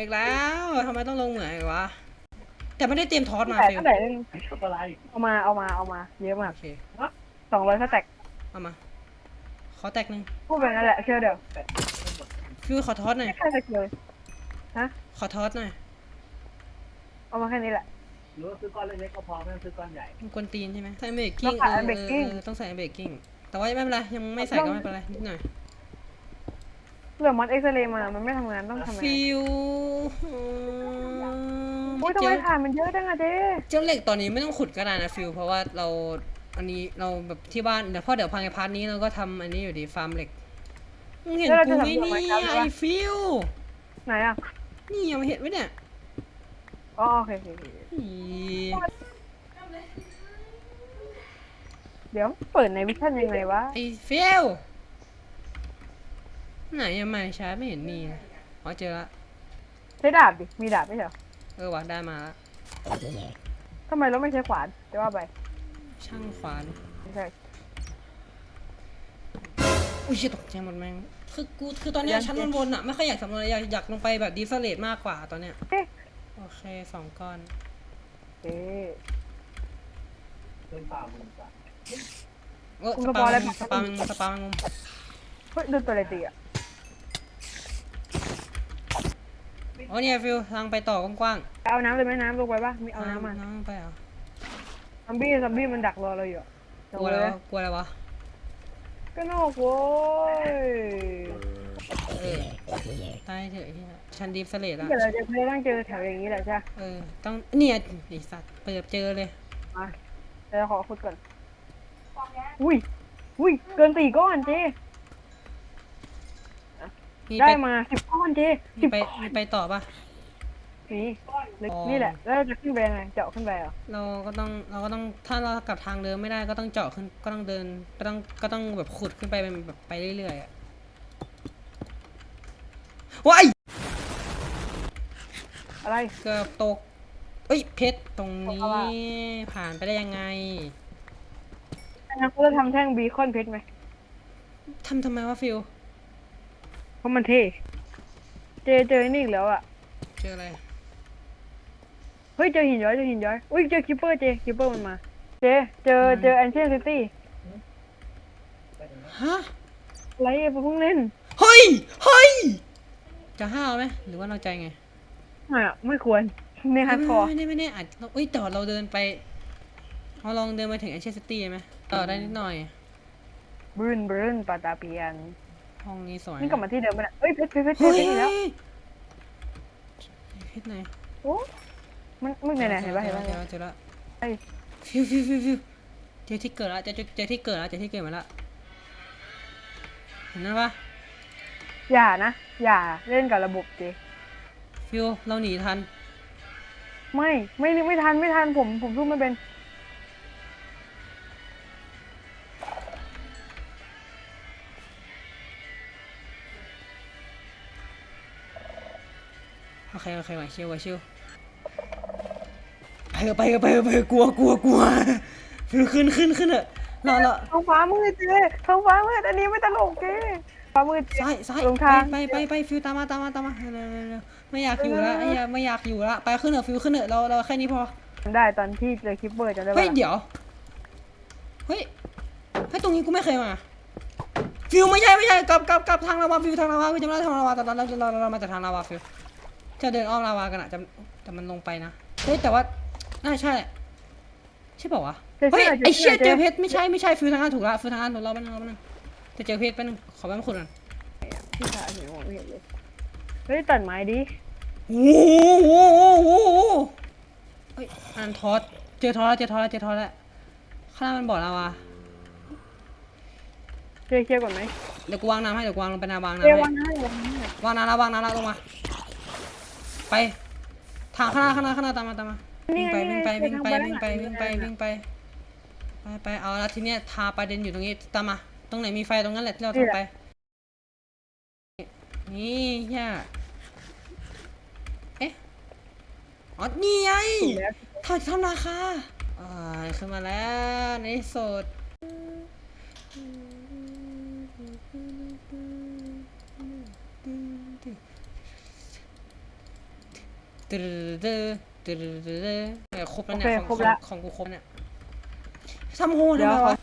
อีกแล้วทำไมต้องลงเหมืองอีกวะ แต่ไม่ได้เตรียมทอสมาแต่ฟิลเท่าไหร่นึงอะไรเอามาเอามาเอามา เยอะมากโอเคสองร้อยสแต็กเอามา ขอแตกหนึ่งพูดไปนั่นแหละเชื่อเดี๋ยวฟิวขอทอสหน่อยไม่ใช่สกิลฮะขอทอสหน่อยเอามาแค่นี้แหละ หรือว่าซื้อก้อนเล็กๆก็พอไม่ต้องซื้อก้อนใหญ่ มันกวนตีนใช่ไหมใส่เบรกกิ้งต้องเอใส่อเบรกกิ้งเออต้องใส่เบรกกิ้ง แต่ว่าไม่เป็นไร ยังไม่ใส่ก็ไม่เป็นไรนิดหน่อย เหลือมอสเอ็กซเรย์มา มันไม่ทำงานต้องทำงานฟิวโอ้ยทำไมถ่านมันเยอะจังอะเจ๊เจ้าเหล็กตอนนี้ไม่ต้องขุดก็ได้นะฟิว เพราะว่าเราอันนี้เราแบบที่บ้านเดี๋ยวพ่อเดี๋ยวพังไอพาร์ทนี้เราก็ทำอันนี้อยู่ดีฟาร์มเหล็กมึงเห็นกูไหมเนี่ยไอฟิวไหนอะนี่ยังไม่เห็นไหมเนี่ยอ๋อโอเคโอเคโอเคอีเดี๋ยวเปิดในวิชั่นยังไงวะไอฟิว ไหนยังไม่ช้าไม่เห็นมีเลยอ๋อเจอละ ใช้ดาบดิ มีดาบไม่ใช่เหรอเออว่ะได้มาละทำไมเราไม่ใช้ขวานจะว่าไปช่างขวานไม่ใช่ อุ้ยเชี่ยตกใจหมดแม่งคือกูคือตอนเนี้ยยังชั้นบนๆอะไม่ค่อยอยากสำรวจอยากอยากลงไปแบบดีเซเลตมากกว่าตอนเนี้ยเอ๊ะ โอเคสองก้อน เอ๊ะเดินเปล่ามึงจ้ะเออคุณสก็ปาบอกแล้วแมงสปาแมงมุมสปาแมงมุมเฮ้ยดูตัวอะไรตีอะ อ๋อเนี่ยฟิวทางไปต่อกว้างเอาน้ำเลยไหมน้ำลงไปปะมีๆเอาน้ำมาน้ำไปเหรอซอมบี้ซอมบี้มันดักรอเราอยู่อะกลัวแล้วะกลัวแล้ววะก็นอกโว้ยเออตายเถอะไอ้เหี้ยชั้นดีเซเลตอะเดี๋ยวเราจะไม่ต้องเจอแถวอย่างนี้แหละใช่ปะเออต้องเนี่ยไอสัตว์เปิดเจอเลยมาเดี๋ยวขอขุดก่อนอุ้ยอุ้ยเกินสี่ก้อนเจ มีได้ไปมาสิบก้อนเจมีสิบไปก้อนมีไปต่อปะ นี่เล็กอ๋อ นี่แหละ แล้วเราจะขึ้นไปยังไงเจาะขึ้นไปเหรอเราก็ต้องเราก็ต้องถ้าเรากลับทางเดิมไม่ได้ก็ต้องเจาะขึ้นก็ต้องเดินก็ต้องก็ต้องแบบขุดขึ้นไปเป็นแบบไปเรื่อยๆอะว้ายอะไร เกือบตกเอ้ยเพชรตรงนี้ตกอะไรผ่านไปได้ยังไงงั้นกูจะทำแท่งบีคอนเพชรไหมทำทำไมวะฟิล เพราะมันเท่ เจเจอนี่อีกแล้วอะ เจออะไร เฮ้ยเจอหินย้อยเจอหินย้อย อุ้ยเจอคิปเปอร์เจคิปเปอร์มันมา เจเจอเจอแอนเชนซิตี้ฮะ อะไรอะเพิ่งเล่นเฮ้ย เฮ้ย จะห้าวไหมหรือว่าเราใจไงไม่อะไม่ควรในฮาร์ดคอร์ไม่ได้ไม่ได้อาจเอ้ยแต่ว่าเราเดินไปเราลองเดินไปถึงแอนเชสตี้ไหมต่อได้นิดหน่อยบรืนบรืนปาตาเปียน ห้องนี้สวยนี่กลับมาที่เดิมไปนะเฮ้ยเพชรเพชรเพชรเจเฮ้อยเพชรอีกแล้วเพชรไหนโอ้มันมึงไหนๆเห็นปะเห็นปะเจอแล้วเจอแล้วไอ้ฟิวฟิวฟิวฟิวเจอที่เกิดแล้วเจอเจอเจอที่เกิดแล้วเจอที่เกิดมาแล้วเห็นนั่นปะอย่านะ อย่าเล่นกับระบบเจฟิวเราหนีทัน ไม่ไม่ไม่ทันไม่ทันผมผมสู้ไม่เป็น เคโอเคไหวชิวไหวชิวไปเถอะไปเถอะไปเถอะไปเถอะกลัวกลัวกลัวฟิวขึ้นขึ้นขึ้นเถอะรอรอท้องฟ้ามืดเจท้องฟ้ามืดอันนี้ไม่ตลกเจฟ้ามืดเจซ้ายซ้ายลงทางไปไปไปไปฟิวตามมาตามมาตามมาเร็วเร็วเร็วไม่อยากอยู่แล้วไอ้เหี้ยไม่อยากอยู่แล้วไปขึ้นเถอะฟิวขึ้นเถอะเราเราแค่นี้พอได้ตอนที่เจอคิปเปอร์จำได้เฮ้ยปะเดี๋ยวเฮ้ยเฮ้ยตรงนี้กูไม่เคยมาฟิวไม่ใช่ไม่ใช่กลับกลับกลับทางลาวาฟิวทางลาวาฟิวจำได้ทางลาวาแต่ตอนนั้นเราเราเรามาจากทางลาวาฟิว จะเดินอ้อมลาวากันอะแต่แต่มันลงไปนะ เฮ้ย แต่ว่า น่าใช่ ใช่เปล่าวะเจอเฮ้ยชื่ไอเชี่ยจเจอเพชรไม่ใช่ไม่ใช่ฟิวทางนั้นถูกละฟิวทางนั้นถูกเราแป๊บนึงเราแป๊บนึงจะเจอเพชรแป๊บนึงขอแป๊บนึงขุดก่อนพี่ชายเห็นผมไม่เห็นเลย เฮ้ยตัดไม้ดิโอ้โหโอ้โหโอ้โหเฮ้ยอันทอสเจอทอสแล้วเจอทอสแล้วเจอทอสแล้วข้างหน้ามันบอกเราอะเจเคลียร์ก่อนไหมเดี๋ยวกูวางน้ำให้เดี๋ยวกูวางลงไปน้ำวางเจน้ำให้วางให้วางให้วางน้ำแล้ววางน้ำแล้วลงมา ไป ทางข้างหน้าข้างหน้าข้างหน้าตามมาตามมาวิ่งไปวิ่งไปวิ่งไปวิ่งไปวิ่งไปวิ่งไปไปไปเอาละทีเนี้ยทาประเด็นอยู่ตรงนี้ตามมาตรงไหนมีไฟตรงนั้นแหละที่เราต้องไป นี่ย่าเอ๊ะอ๋อนี่ไงถูกแล้วถอยทำราคาอ่าขึ้นมาแล้วในที่สุด ตึ๊ดตึ๊ดตึ๊ดตึ๊ดตึ๊ดเนี่ยครบแล้วโอเนี่ยของครบแล้วของของกูครบเนี่ยทำโหดเดี๋ยวไมวะ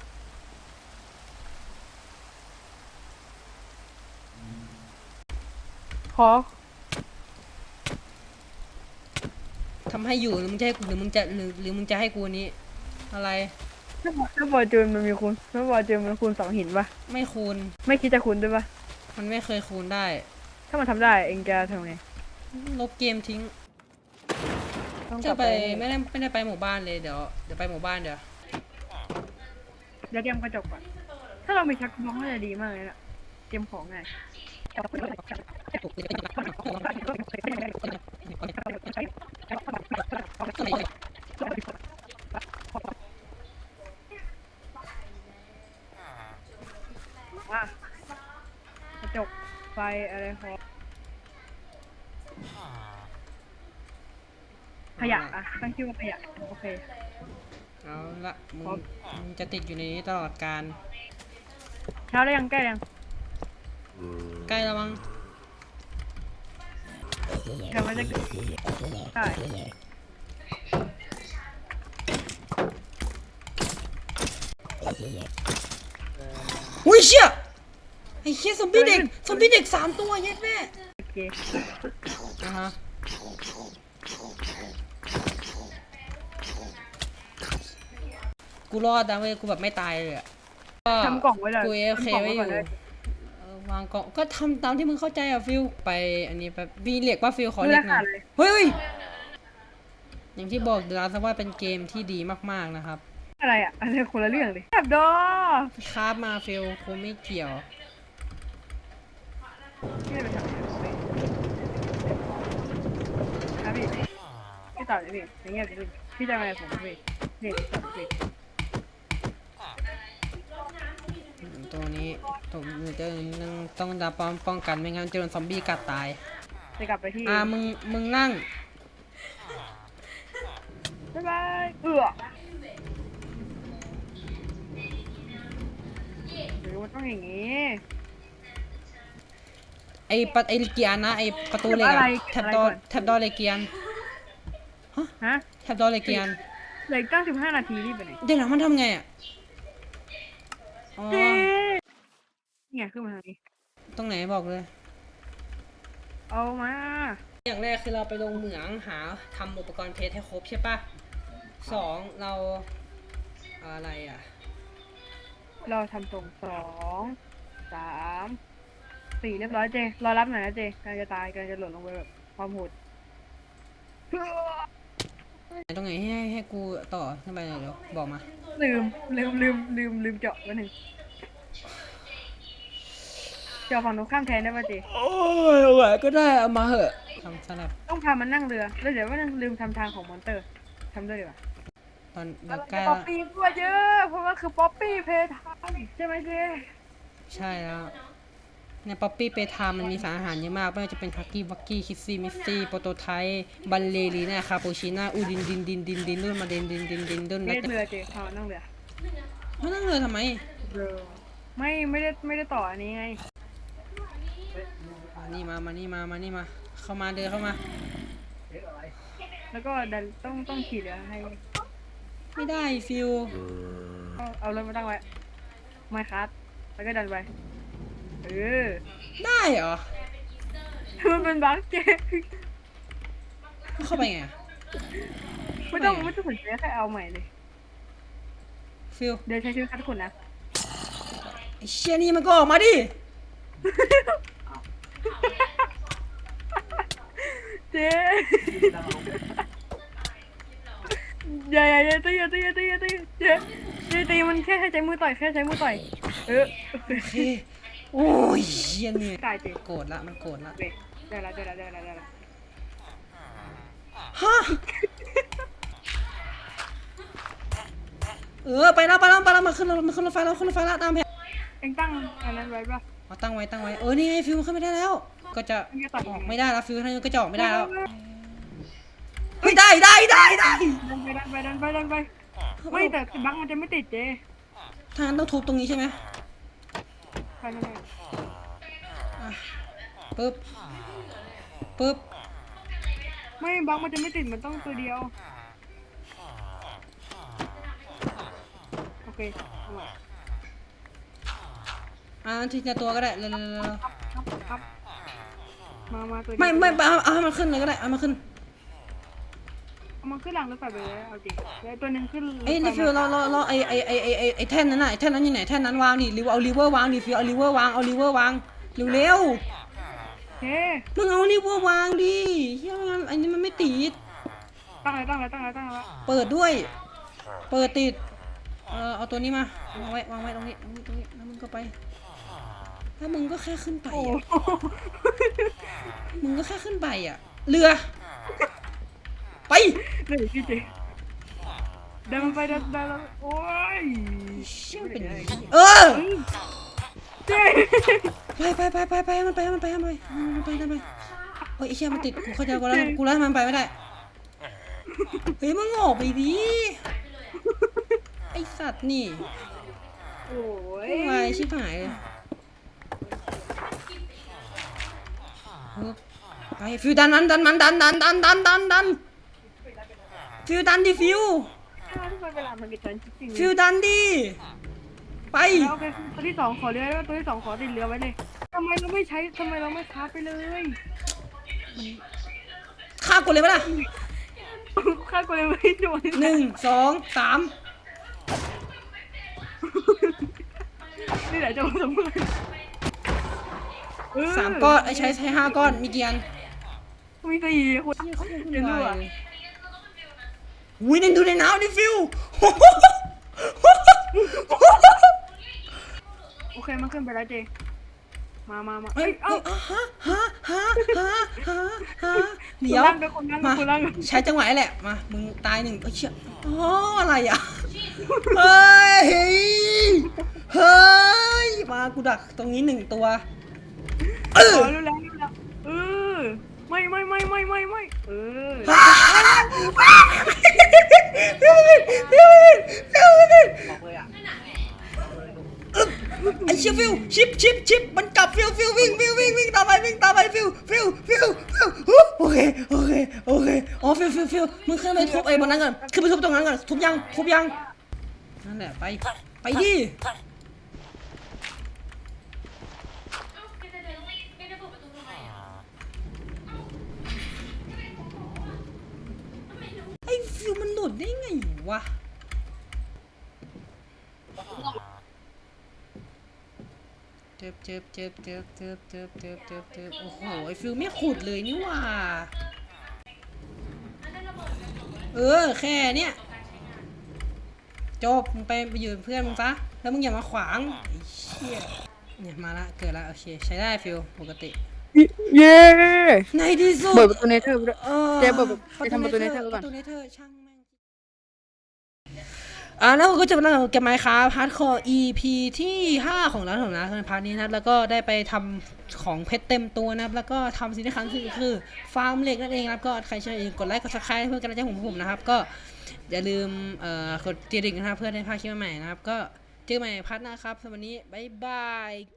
ขอ ทำให้อยู่หรือมึงจะให้กูหรือมึงจะหรือหรือมึงจะให้กูอันนี้ อะไรถ้าถ้าบอจูนมันมีคูณถ้าบอจูนมันคูณสองหินปะไม่คูณไม่คิดจะคูณด้วยปะมันไม่เคยคูณได้ ถ้ามันทำได้เองจะทำไงลบเกมทิ้ง ต้องกจะลับไปไปไม่ได้ไม่ได้ไปหมู่บ้านเลยเดี๋ยวเดี๋ยวไปหมู่บ้านเดี๋ยวเดี๋ยวเตรียมกระจกก่อน ถ้าเรามีชักบล็อกน่าจะดีมากเลยล่ะเตรียมของไงอะกระจกไฟอะไรพอ ขยะอะตั้งชื่อว่าขยะโอเค เอาละมึงครับมึงจะติดอยู่ในนี้ตลอดการเช้าได้ยังใกล้ยังใกล้แล้วมั้งเดี๋ยวมันจะใช่อุ้ยเชี่ยไอ้เชี่ยซอมบี้เด็กซอมบี้เด็กสามตัวเย็ดแม่โอเคอะฮะ กูรอดนะเว้ยกูแบบไม่ตายเลยอะทำกล่องไว้เลยกูเอฟเคทำกล่องไว้อยู่ก่นเลย เออวางกล่องก็ทำตามที่มึงเข้าใจอะฟิลไปอันนี้ไปมีเหล็กว่าฟิลขอดูเหล็รากหน่คาอยเลย เฮ้ยเฮ้ยอย่างที่บอกเดลาสว่าเป็นเกมที่ดีมากๆนะครับอะไรอะอันนี้คนละเรื่องเลยแบบดอคราฟมาฟิลกูไม่เกี่ยวพี่ไปทำอะไรครับพี่พี่ตอบเลยพี่อย่างเงี้ยพี่พี่จะมาอะไรผมพี่พี่ตอบพี่ ตัวนี้ตัวมือเจอนึงต้องดับป้องป้องกันไม่งั้นจะโดนซอมบี้กัดตาย จะกลับไปที่อ่ามึงมึงนั่ง บ๊ายบายเอือหรือมันต้องอย่างงี้ ไอประไอเกียร์นะไอประตูเหล็กอะไรอะแท็บอะไรดอก่อน แท็บดอเหล็กเกียร์ฮะแท็บดอเหล็กเกียร์เหลืออีกตั้งสิบห้านาทีรีบไปไหนเดี๋ยวนะมันทำไงอะ อ๋อเจ๊เนี่ยขึ้นมาทางนี้ตรงไหนบอกเลย เอามาอย่างแรกคือเราไปลงเหมืองหาทำอุปกรณ์เพชรให้ครบใช่ปะสองเราอะไรอะ เราทำตรงสองสามสี่เรียบร้อยเจรอรับหน่อยนะเจกำลังจะตายกำลังจะหล่นลงไปแบบความโหดตรงไหนให้ให้กูต่อขึ้นไปหน่อยเดี๋ยวบอกมา ลืมลืมลืมลืมลืมเจาะไว้หนึ่งเจาะฝั่งตรงข้ามแทนได้ป่ะเจโอ้ยไหวก็ได้เอามาเหอะทำสลับต้องพามันนั่งเรือ แล้วเดี๋ยวว่านั่งลืมทำทางของมอนเตอร์ทำด้วยดีกว่าตอนเดี๋ยวใกล้ป๊อปละปี้ตัวเยอะ เพราะว่าคือป๊อปปี้เพทามใช่ไหมเจ ใช่แล้ว ในป๊อปปี้เปทามันมีสารอาหารเยอะมาก ไม่ว่าจะเป็นฮักกี้วักกี้คิสซี่มิสซี่โปรโตไทป์บัลเลรีน่าคาปูชิน่าอูดินดินดินดินดินดุนมาเดนดินดินดินดุนไม่แล้วได้จะเรือเจพามันนั่งเรือมานั่งเรือทำไมเรือไม่ไม่ได้ไม่ได้ต่ออันนี้ไงมานี่มามานี่มามานี่มา เข้ามาเดินเข้ามา แล้วก็ดันต้องต้องขี่เรือให้ ไม่ได้ฟิวเอาเอารถมาตั้งไว้ไม่คัดแล้วก็ดันไป เออได้เหรอ มันเป็นบั๊กเจ๊เข้าไปไงอะไม่ต้องไม่ไม่ต้องสนใจแค่เอาใหม่เลย ฟิวเดี๋ยวใช้ชื่อคัดคุณนะไอเชี่ยนี่มันก็ออกมาดิ เจ๊อย่าอย่าอย่าตีอย่าตีอย่าตีอย่าตีเจ๊เจ๊ตีมันแค่ใช้มือต่อยแค่ใช้มือต่อย เออ โอเค โอ้ยเชี่ยเนี่ยตายเจ๊โกรธละมันโกรธละเว้ยได้ละได้ละได้ละได้ละฮะเออไปแล้วไปแล้วไปแล้วมาขึ้นรถมาขึ้นรถไฟแล้วขึ้นรถไฟแล้วตามแผนเอ็งตั้งอันนั้นไว้ปะ เอาตั้งไว้ตั้งไว้เออนี่ไงฟิวมันขึ้นไม่ได้แล้ว ก็จะมันจะตัดอยัองกไงไม่ได้แล้วฟิวท่านี้ก็จะออกไม่ได้แล้วเฮ้ยได้ได้ได้ได้ดันไปดันไปดันไปดันไปไม่แต่บั๊กมันจะไม่ติดเจ๊ทางต้องทุบตรงนี้ใช่ไหม ใช่ใช่ใช่ปึ๊บปึ๊บไม่บล็อกมันจะไม่ติดมันต้องตัวเดียว โอเคเอาใหม่อ่าทีละตัวก็ได้เร็วครับครับ มา มาตัวเดียวไม่ไม่เอาเอาให้มันขึ้นเลยก็ได้เอามาขึ้น มันขึ้นหลังหรถไฟไปเลเอาจริงแล้วตัวหนึงขึ้นเอ้ยไฟรีฟิวเราเราเราไอไอไอไอไอไอแท่นนั้นน่ะไอแท่นนั้นอยู่ไหนแท่นนั้นวางดิริวเอาลิเวอร์วางดิฟิวเอาลิเวอร์วางเอาลิเวอร์วางเร็วเร็วเฮ้ๆมึงเอาลิเวอร์วางดิเฮียมันอันนี้มันไม่ติดตั้งเลยตั้งเลยตั้งเลยตั้งเลยเปิดด้วย เปิดติดเออเอาตัวนี้มาวางไว้วางไว้ตรงนี้ตรงนี้ตรงนี้แล้วมึงก็ไปแล้วมึงก็แค่ขึ้นไปโอ้อะมึงก็แค่ขึ้นไปอะเรือ เหนื่อยพี่เจเดินมันไปเดินเดินแล้วโอ้ยเชี่ยเป็นไงเออเจ๊ไปไปไปไปไปให้มันไปให้มันไปให้มันไปให้มันไปให้มันไปเฮ้ยไอ้เชี่ยมันติดกูเข้าใจกูแล้วกูแล้วทำไมมันไปไม่ได้เฮ้ยมึงออกไปดิไอสัตว์นี่โอ้ยทำไมชิบหายเลยเออไปฟิวดันมันดันมันดันดันดันดันดันดัน ฟิวดันดิฟิวทำไมเวลามันกระชั้นจริงๆฟิวดันดิ ไป แล้วโอเคตัวที่สองขอเรือแล้วตัวที่สองขอติดเรือไว้เลยทำไมเราไม่ใช้ทำไมเราไม่ค้าไปเลยฆ่ากูเลยปะล่ะค่ากูเลยไม่โดนหนึ่งสองสามนี่แหละจะมาสมมติเสามก้อนไอ้ใช้ใช้ห้าก้อน มีกี่อันมีสี่คนเดี๋ยวดูอะ อุ้ยนั่นดูในน้ำดิฟิวโอเคมันขึ้นไปแล้วเจ มามามาเฮ้เอ้ยยเอ้าเอ้าฮะฮะฮะฮะฮะฮะเดี๋ยว คุณนั่งด้วยคุณนั่งด้วยมา คุณนั่งด้วยใช้จังหวะนี้แหละ มา มึงตายหนึ่งเอ้ยเชี่ยอ๋ออะไรอะ เฮ้ย เฮ้ย มา กูดักตรงนี้หนึ่งตัว เออเออรู้แล้วรู้แล้วเออ ไม่ไม่ไม่ไม่ไม่ไม่เออบอกเลยอะไอ้เชี่ยฟิวชิปชิปชิปมันกลับฟิวฟิววิ่งวิ่งวิ่งวิ่งตามไปวิ่งตามไปฟิวฟิวฟิวฟิวฮู้โอเคโอเคโอเคอ๋อฟิวฟิวฟิวมึงขึ้นไปทุบไอ้บนนั้นก่อนขึ้นไปทุบตรงนั้นก่อนทุบยังทุบยังนั่นแหละไปไปดิ ไอ้ฟิวมันหลุดได้ไงวะ เจ็บเจ็บเจ็บเจ็บเจ็บเจ็บเจ็บเจ็บเจ็บโอ้โห ไอ้ฟิวไม่ขุดเลยนี่หว่า เออ แค่เนี้ยจบมึงไปไปอยู่เป็นเพื่อนมึงซะ แล้วมึงอย่ามาขวางไอ้เชี่ยเนี่ยมาละ เกิดละ โอเค ใช้ได้ฟิลปกติ เย้ในที่สุดเปิดประตูเนเธอร์ไปด้วย ออเจ๊เปิดไปทำประตูเนเธอร์ก่อน ประตูเนเธอร์ช่างแม่งอ่าแล้วก็จะมาเล่าเกมไมค์ครับฮาร์ดคอร์ EP ที่ 5 ของร้านของร้านในพาร์ทนี้นะครับ แล้วก็ได้ไปทำของเพชรเต็มตัวนะครับ แล้วก็ทำสิ่งที่ครั้งคือคือ ฟาร์มเหล็กนั่นเองนะครับ ก็ใครชอบอย่าลืมกดไลค์กดซับสไครต์เพื่อกันใจของผมนะครับ ก็อย่าลืมเอ่อกดกระดิ่งนะครับ เพื่อได้พลาดคลิปใหม่ๆนะครับ ก็เจอกันใหม่พาร์ทหน้าครับสำหรับวันนี้บ๊ายบาย